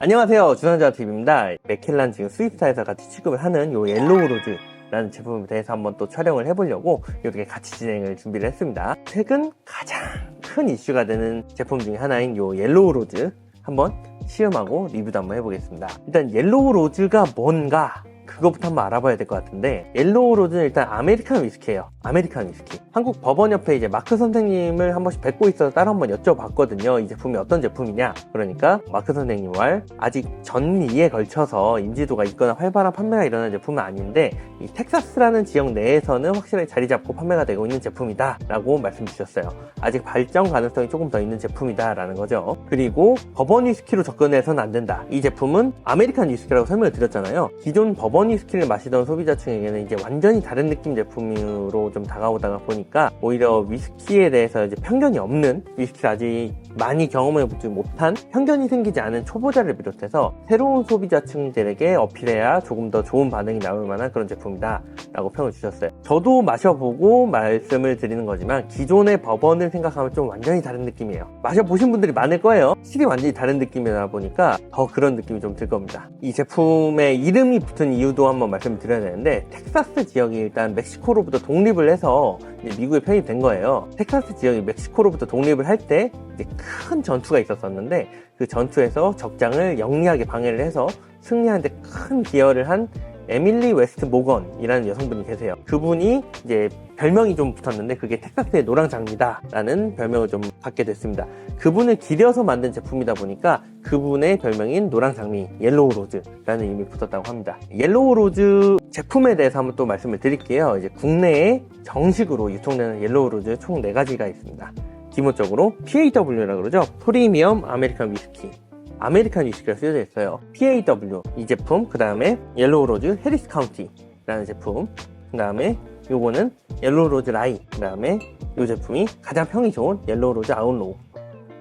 안녕하세요. 주선자TV입니다. 맥켈란 지금 스위스타에서 같이 취급을 하는 요 옐로우로즈 라는 제품에 대해서 한번 또 촬영을 해보려고 이렇게 같이 진행을 준비를 했습니다. 최근 가장 큰 이슈가 되는 제품 중에 하나인 요 옐로우로즈 한번 시음하고 리뷰도 한번 해보겠습니다. 일단 옐로우로즈가 뭔가 그것부터 한번 알아봐야 될 것 같은데 옐로우 로즈는 일단 아메리칸 위스키예요 아메리칸 위스키. 한국 법원협회 이제 마크 선생님을 한 번씩 뵙고 있어서 따로 한번 여쭤봤거든요. 이 제품이 어떤 제품이냐? 그러니까 마크 선생님 말 아직 전이에 걸쳐서 인지도가 있거나 활발한 판매가 일어난 제품은 아닌데 이 텍사스라는 지역 내에서는 확실하게 자리 잡고 판매가 되고 있는 제품이다 라고 말씀 주셨어요. 아직 발전 가능성이 조금 더 있는 제품이다 라는 거죠. 그리고 법원 위스키로 접근해서는 안 된다. 이 제품은 아메리칸 위스키라고 설명을 드렸잖아요. 기존 법원 위스키를 마시던 소비자층에게는 이제 완전히 다른 느낌 제품으로 좀 다가오다가 보니까 오히려 위스키에 대해서 이제 편견이 없는 위스키를 아직 많이 경험해보지 못한 편견이 생기지 않은 초보자를 비롯해서 새로운 소비자층들에게 어필해야 조금 더 좋은 반응이 나올 만한 그런 제품이다 라고 평을 주셨어요. 저도 마셔보고 말씀을 드리는 거지만 기존의 법원을 생각하면 좀 완전히 다른 느낌이에요. 마셔보신 분들이 많을 거예요. 실이 완전히 다른 느낌이다 보니까 더 그런 느낌이 좀 들 겁니다. 이 제품의 이름이 붙은 이유도 한번 말씀을 드려야 되는데 텍사스 지역이 일단 멕시코로부터 독립을 해서 이제 미국에 편입된 거예요. 텍사스 지역이 멕시코로부터 독립을 할 때 큰 전투가 있었었는데 그 전투에서 적장을 영리하게 방해를 해서 승리하는데 큰 기여를 한 에밀리 웨스트 모건이라는 여성분이 계세요. 그분이 이제 별명이 좀 붙었는데 그게 텍사스의 노랑장미다 라는 별명을 좀 갖게 됐습니다. 그분을 기려서 만든 제품이다 보니까 그분의 별명인 노랑장미 옐로우 로즈라는 이름이 붙었다고 합니다. 옐로우 로즈 제품에 대해서 한번 또 말씀을 드릴게요. 이제 국내에 정식으로 유통되는 옐로우 로즈 총 4가지가 있습니다. 기본적으로 PAW라고 그러죠. 프리미엄 아메리칸 위스키. 아메리칸 위스키가 쓰여져 있어요. PAW 이 제품, 그 다음에 옐로우 로즈 해리스 카운티라는 제품, 그 다음에 요거는 옐로우 로즈 라이, 그 다음에 이 제품이 가장 평이 좋은 옐로우 로즈 아웃로우.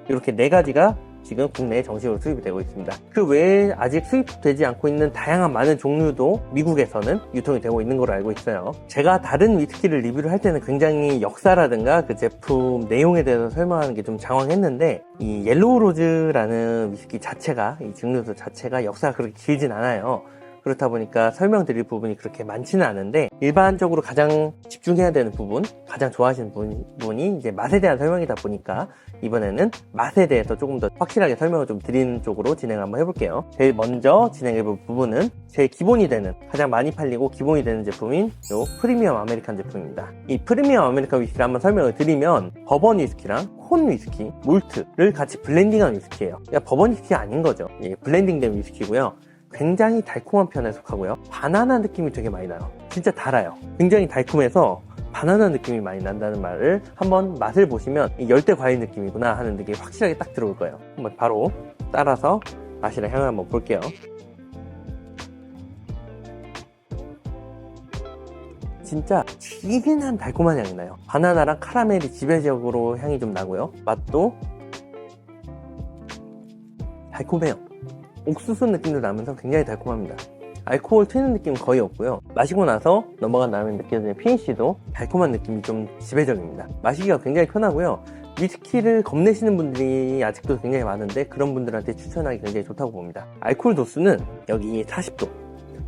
이렇게 네 가지가 지금 국내에 정식으로 수입이 되고 있습니다. 그 외에 아직 수입되지 않고 있는 다양한 많은 종류도 미국에서는 유통이 되고 있는 걸로 알고 있어요. 제가 다른 위스키를 리뷰를 할 때는 굉장히 역사라든가 그 제품 내용에 대해서 설명하는 게 좀 장황했는데 이 옐로우 로즈라는 위스키 자체가 이 증류소 자체가 역사가 그렇게 길진 않아요. 그렇다 보니까 설명드릴 부분이 그렇게 많지는 않은데 일반적으로 가장 집중해야 되는 부분, 가장 좋아하시는 분, 분이 이제 맛에 대한 설명이다 보니까 이번에는 맛에 대해서 조금 더 확실하게 설명을 좀 드리는 쪽으로 진행 한번 해볼게요. 제일 먼저 진행해볼 부분은 제 기본이 되는 가장 많이 팔리고 기본이 되는 제품인 요 프리미엄 아메리칸 제품입니다. 이 프리미엄 아메리칸 위스키를 한번 설명을 드리면 버번 위스키랑 콘 위스키, 몰트를 같이 블렌딩한 위스키예요. 그러니까 버번 위스키가 아닌 거죠. 예, 블렌딩된 위스키고요. 굉장히 달콤한 편에 속하고요. 바나나 느낌이 되게 많이 나요. 진짜 달아요. 굉장히 달콤해서 바나나 느낌이 많이 난다는 말을 한번 맛을 보시면 이 열대 과일 느낌이구나 하는 느낌이 확실하게 딱 들어올 거예요. 한번 바로 따라서 맛이랑 향을 한번 볼게요. 진짜 진한 달콤한 향이 나요. 바나나랑 카라멜이 지배적으로 향이 좀 나고요. 맛도 달콤해요. 옥수수 느낌도 나면서 굉장히 달콤합니다. 알코올 튀는 느낌은 거의 없고요. 마시고 나서 넘어간 다음에 느껴지는 피니쉬도 달콤한 느낌이 좀 지배적입니다. 마시기가 굉장히 편하고요. 위스키를 겁내시는 분들이 아직도 굉장히 많은데 그런 분들한테 추천하기 굉장히 좋다고 봅니다. 알코올 도수는 여기 40도,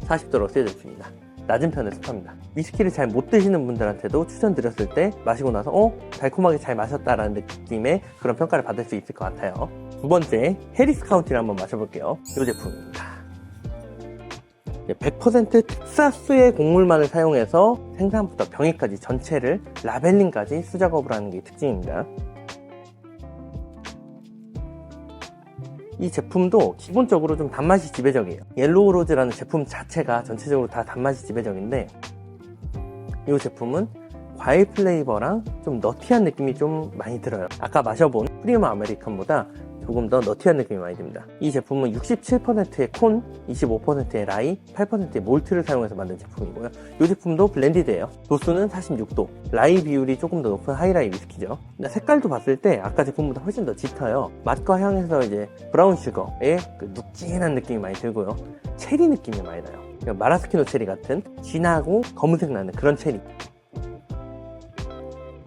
40도로 쓰여져 있습니다. 낮은 편에 속합니다. 위스키를 잘 못 드시는 분들한테도 추천드렸을 때 마시고 나서 어? 달콤하게 잘 마셨다라는 느낌의 그런 평가를 받을 수 있을 것 같아요. 두 번째, 해리스 카운티를 한번 마셔볼게요. 이 제품입니다. 100% 텍사스의 곡물만을 사용해서 생산부터 병행까지 전체를 라벨링까지 수작업을 하는 게 특징입니다. 이 제품도 기본적으로 좀 단맛이 지배적이에요. 옐로우 로즈라는 제품 자체가 전체적으로 다 단맛이 지배적인데 이 제품은 과일 플레이버랑 좀 너티한 느낌이 좀 많이 들어요. 아까 마셔본 프리미엄 아메리칸보다 조금 더 너티한 느낌이 많이 듭니다. 이 제품은 67%의 콘, 25%의 라이, 8%의 몰트를 사용해서 만든 제품이고요. 이 제품도 블렌디드예요. 도수는 46도. 라이 비율이 조금 더 높은 하이라이 위스키죠. 색깔도 봤을 때 아까 제품보다 훨씬 더 짙어요. 맛과 향에서 이제 브라운 슈거의 그 눅진한 느낌이 많이 들고요. 체리 느낌이 많이 나요. 그러니까 마라스키노 체리 같은 진하고 검은색 나는 그런 체리.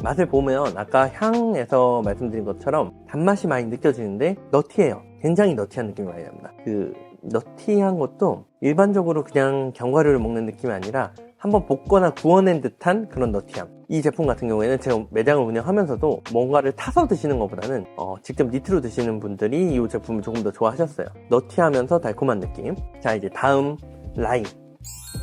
맛을 보면 아까 향에서 말씀드린 것처럼 단맛이 많이 느껴지는데 너티해요. 굉장히 너티한 느낌이 많이 납니다. 그 너티한 것도 일반적으로 그냥 견과류를 먹는 느낌이 아니라 한번 볶거나 구워낸 듯한 그런 너티함. 이 제품 같은 경우에는 제가 매장을 운영하면서도 뭔가를 타서 드시는 것보다는 어, 직접 니트로 드시는 분들이 이 제품을 조금 더 좋아하셨어요. 너티하면서 달콤한 느낌. 자 이제 다음 라이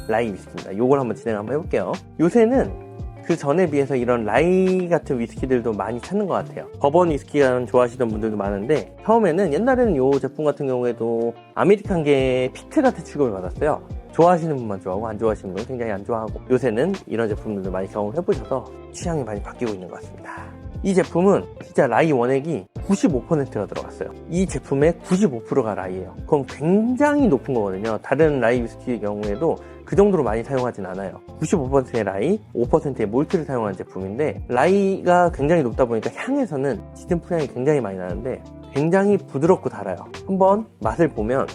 라이 위스키입니다. 요걸 한번 진행 한번 해볼게요. 요새는 그 전에 비해서 이런 라이 같은 위스키들도 많이 찾는 것 같아요. 버번 위스키가 좋아하시던 분들도 많은데 처음에는 옛날에는 이 제품 같은 경우에도 아메리칸게 피트 같은 취급을 받았어요. 좋아하시는 분만 좋아하고 안 좋아하시는 분은 굉장히 안 좋아하고 요새는 이런 제품들도 많이 경험해 보셔서 취향이 많이 바뀌고 있는 것 같습니다. 이 제품은 진짜 라이 원액이 95%가 들어갔어요. 이 제품의 95%가 라이예요. 그럼 굉장히 높은 거거든요. 다른 라이 위스키의 경우에도 그 정도로 많이 사용하진 않아요. 95%의 라이, 5%의 몰트를 사용한 제품인데 라이가 굉장히 높다 보니까 향에서는 짙은 풀향이 굉장히 많이 나는데 굉장히 부드럽고 달아요. 한번 맛을 보면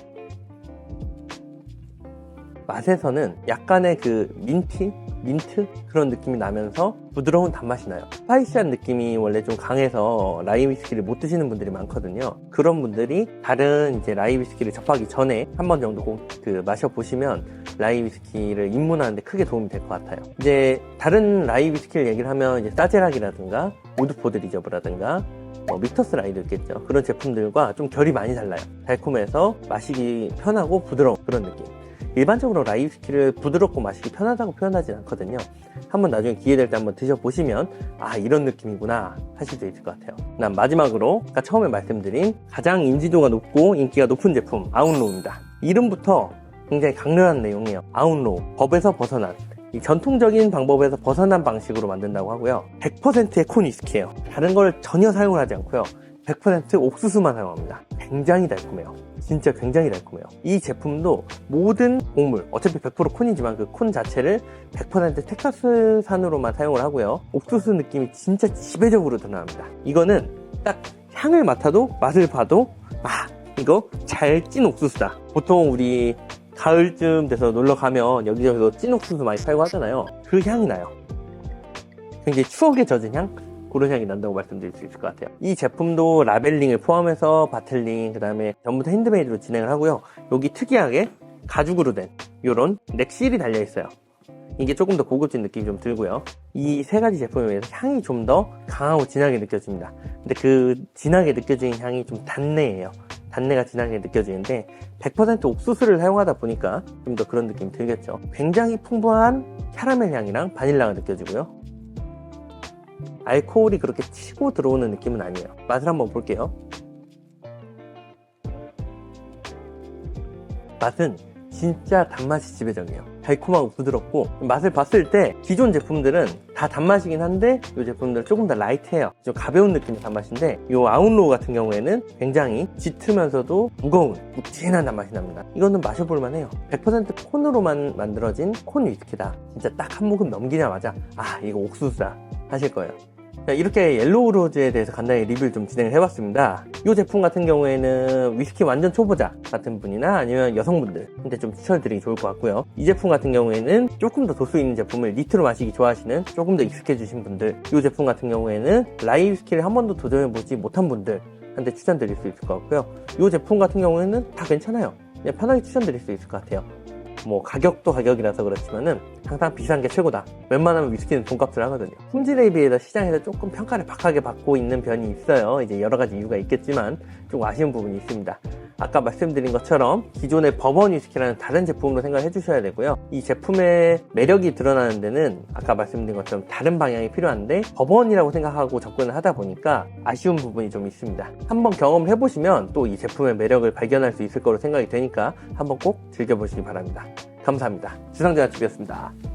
맛에서는 약간의 그 민트? 민트? 그런 느낌이 나면서 부드러운 단맛이 나요. 스파이시한 느낌이 원래 좀 강해서 라이 위스키를 못 드시는 분들이 많거든요. 그런 분들이 다른 이제 라이 위스키를 접하기 전에 한 번 정도 꼭 그 마셔보시면 라이 위스키를 입문하는데 크게 도움이 될 것 같아요. 이제 다른 라이 위스키를 얘기를 하면 이제 사제락이라든가 오드포드 리저브라든가 뭐 믹터스 라이도 있겠죠. 그런 제품들과 좀 결이 많이 달라요. 달콤해서 마시기 편하고 부드러운 그런 느낌. 일반적으로 라이 위스키를 부드럽고 마시기 편하다고 표현하진 않거든요. 한번 나중에 기회 될 때 한번 드셔보시면 아 이런 느낌이구나 하실 수 있을 것 같아요. 그다음 마지막으로 아까 처음에 말씀드린 가장 인지도가 높고 인기가 높은 제품 아웃로우입니다. 이름부터 굉장히 강렬한 내용이에요. 아웃로우 법에서 벗어난 이 전통적인 방법에서 벗어난 방식으로 만든다고 하고요. 100%의 콘 위스키예요. 다른 걸 전혀 사용을 하지 않고요. 100% 옥수수만 사용합니다. 굉장히 달콤해요. 진짜 굉장히 달콤해요. 이 제품도 모든 곡물, 어차피 100% 콘이지만 그 콘 자체를 100% 텍사스산으로만 사용을 하고요. 옥수수 느낌이 진짜 지배적으로 드러납니다. 이거는 딱 향을 맡아도 맛을 봐도 아 이거 잘 찐 옥수수다. 보통 우리 가을쯤 돼서 놀러 가면 여기저기서 찐 옥수수 많이 팔고 하잖아요. 그 향이 나요. 굉장히 추억에 젖은 향? 그런 향이 난다고 말씀드릴 수 있을 것 같아요. 이 제품도 라벨링을 포함해서 바틀링, 그 다음에 전부 다 핸드메이드로 진행을 하고요. 여기 특이하게 가죽으로 된 이런 넥실이 달려 있어요. 이게 조금 더 고급진 느낌이 좀 들고요. 이 세 가지 제품에 비해서 향이 좀 더 강하고 진하게 느껴집니다. 근데 그 진하게 느껴지는 향이 좀 단내예요. 단내가 진하게 느껴지는데 100% 옥수수를 사용하다 보니까 좀 더 그런 느낌이 들겠죠. 굉장히 풍부한 캐러멜 향이랑 바닐라가 느껴지고요. 알코올이 그렇게 치고 들어오는 느낌은 아니에요. 맛을 한번 볼게요. 맛은 진짜 단맛이 지배적이에요. 달콤하고 부드럽고 맛을 봤을 때 기존 제품들은 다 단맛이긴 한데 이 제품들은 조금 더 라이트해요. 좀 가벼운 느낌의 단맛인데 이 아웃로우 같은 경우에는 굉장히 짙으면서도 무거운 묵진한 단맛이 납니다. 이거는 마셔볼 만 해요. 100% 콘으로만 만들어진 콘 위스키다. 진짜 딱 한 모금 넘기자마자 아 이거 옥수수다 하실 거예요. 자, 이렇게 옐로우 로즈에 대해서 간단히 리뷰를 좀 진행을 해봤습니다. 이 제품 같은 경우에는 위스키 완전 초보자 같은 분이나 아니면 여성분들한테 좀 추천드리기 좋을 것 같고요. 이 제품 같은 경우에는 조금 더 도수 있는 제품을 니트로 마시기 좋아하시는 조금 더 익숙해지신 분들 이 제품 같은 경우에는 라이 위스키를 한 번도 도전해보지 못한 분들 한테 추천드릴 수 있을 것 같고요. 이 제품 같은 경우에는 다 괜찮아요. 그냥 편하게 추천드릴 수 있을 것 같아요. 뭐 가격도 가격이라서 그렇지만은 항상 비싼 게 최고다. 웬만하면 위스키는 돈값을 하거든요. 품질에 비해서 시장에서 조금 평가를 박하게 받고 있는 편이 있어요. 이제 여러 가지 이유가 있겠지만 좀 아쉬운 부분이 있습니다. 아까 말씀드린 것처럼 기존의 버번 위스키라는 다른 제품으로 생각해 주셔야 되고요. 이 제품의 매력이 드러나는 데는 아까 말씀드린 것처럼 다른 방향이 필요한데 버번이라고 생각하고 접근을 하다 보니까 아쉬운 부분이 좀 있습니다. 한번 경험을 해보시면 또 이 제품의 매력을 발견할 수 있을 거로 생각이 되니까 한번 꼭 즐겨보시기 바랍니다. 감사합니다. 지상전화집이었습니다.